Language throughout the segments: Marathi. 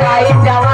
जावाई जावा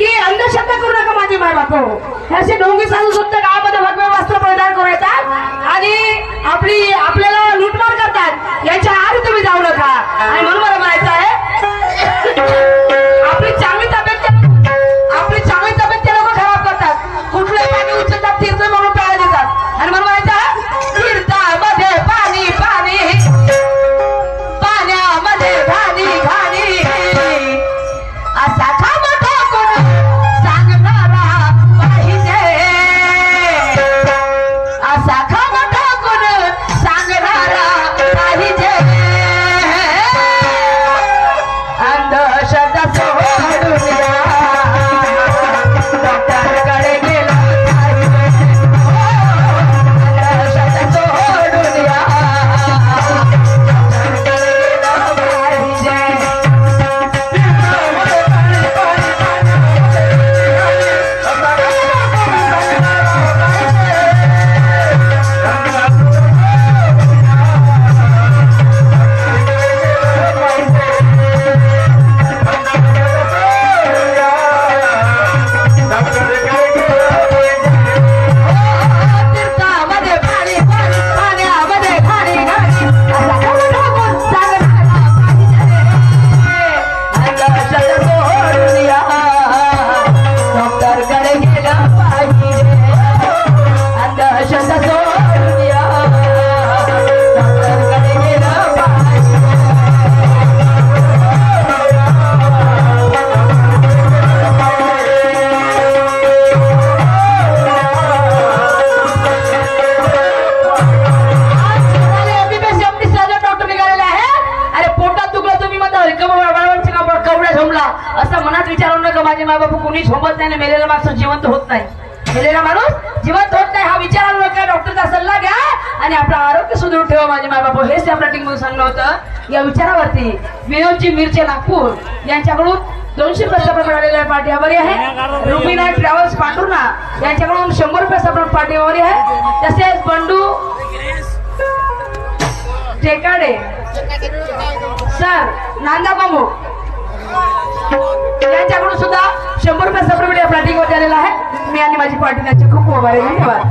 की अंधश्रद्धा करू नका माझे माय बाप असे विचारू नका माझे मायबापू कोणी सोबत नाही मेलेला माणूस जिवंत होत नाही. मेलेला माणूस जिवंत होत नाही हा विचारू नका डॉक्टरचा सल्ला घ्या आणि आपलं आरोग्य सुदृढ ठेवा माझे मायबापू. हेच त्या प्लॅटिंगमध्ये सांगलं होतं. या विचारावरती विनोदजी मिरचे नागपूर यांच्याकडून दोनशे रुपये सफर मिळालेल्या पाठीवर आहे. रुबीना ट्रॅव्हल्स पांडुर्णा यांच्याकडून शंभर रुपये सफर पाठीवर आहे. तसेच बंडू टेकाडे सर नांदा बांबू यांच्याकडून सुद्धा शंभर रुपये सपोर्ट प्लॅटिंग वर आलेला आहे मी आणि माझी पार्टी त्यांचे खूप खूप आहे. धन्यवाद